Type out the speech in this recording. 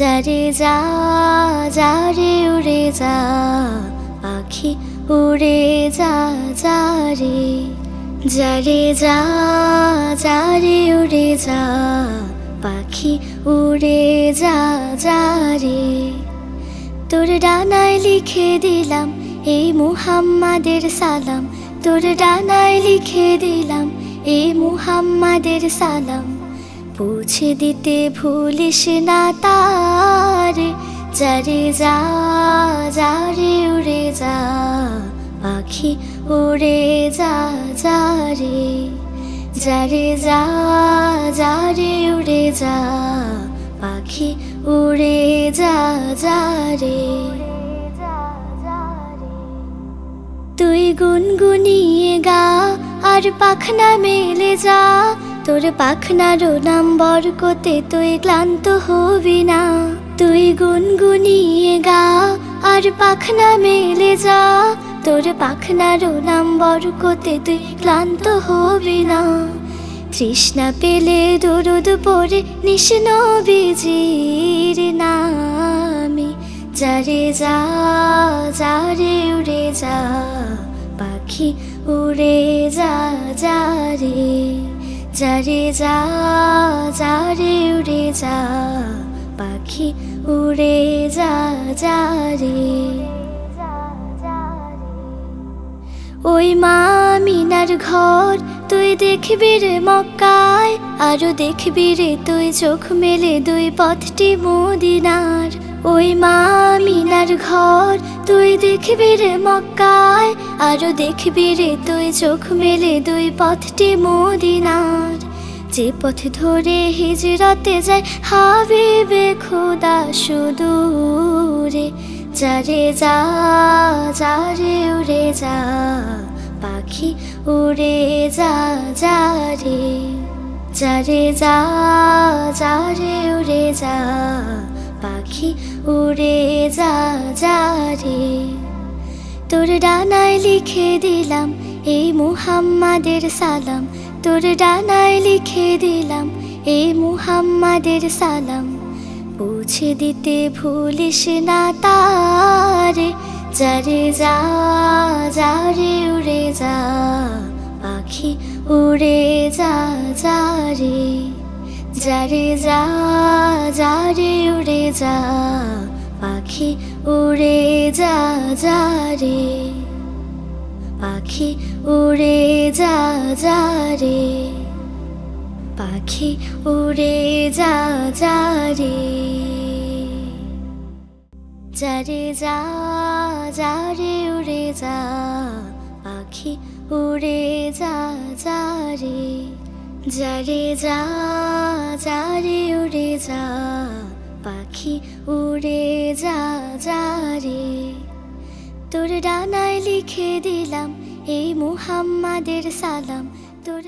যারে যা, যারে উড়ে যা, পাখি উড়ে যা, যারে যারে যা, যারে উড়ে যা, পাখি উড়ে যা, যারে। তোর ডানায় লিখে দিলাম এই মুহাম্মাদের সালাম। তোর ডানায় লিখে দিলাম এই মুহাম্মাদের সালাম। পৌঁছে দিতে ভুলিস না তারে। যারে যা, যারে উড়ে যা, পাখি উড়ে যা, যারে। যারে যা, যারে উড়ে যা, পাখি উড়ে যা, যারে। তুই গুনগুনিয়ে গা, আর পাখনা মেলে যা তোর পাখনারও নাম্বর কোতে তুই ক্লান্ত হবি না। তুই গুনগুনিয়ে গা আর পাখনা মেলে যা। তোর পাখনারও নাম্বর কোতে তুই ক্লান্ত হবি না। তৃষ্ণা পেলে দরুদ পরে নিষ্ণ বিজির নামে। যারে যা, যারে উড়ে যা, পাখি উড়ে যা, যারে যারে যা, যারে উড়ে যা, পাখি উড়ে যা যারে ওই মা মিনার ঘর, তুই দেখবি রে মক্কায়, আরও দেখবি রে তুই চোখ মেলে দুই পথটি মদিনার। ওই মা মিনার ঘর, তুই দেখবি রে মক্কায়, আরও দেখবি রে তুই চোখ মেলে দুই পথটি মদিনার। যে পথ ধরে হিজরাতে যায়, হাবিবে খোদা সুদূরে। যারে যা, যারে উড়ে যা, পাখি উড়ে যা, যারে। যারে যা, যারে উড়ে যা, পাখি উড়ে যা, যারে। তোর ডানায় লিখে দিলাম, এই মুহাম্মাদের সালাম। তোর ডানায় লিখে দিলাম, এ মুহাম্মাদের সালাম। পৌঁছে দিতে ভুলিস না তারে, যারে যা, যারে উড়ে যা, পাখি উড়ে যা, যারে। যারে যা, যারে উড়ে যা, পাখি উড়ে যা, যারে। পাখি উড়ে যা যারে পাখি উড়ে যা যারে যারে যা যারে উড়ে যা। পাখি উড়ে যা যারে যারে যা যারে উড়ে যা। পাখি উড়ে যা যারে তোর ডানায় লিখে দিলাম এই মুহাম্মাদের সালাম। তোর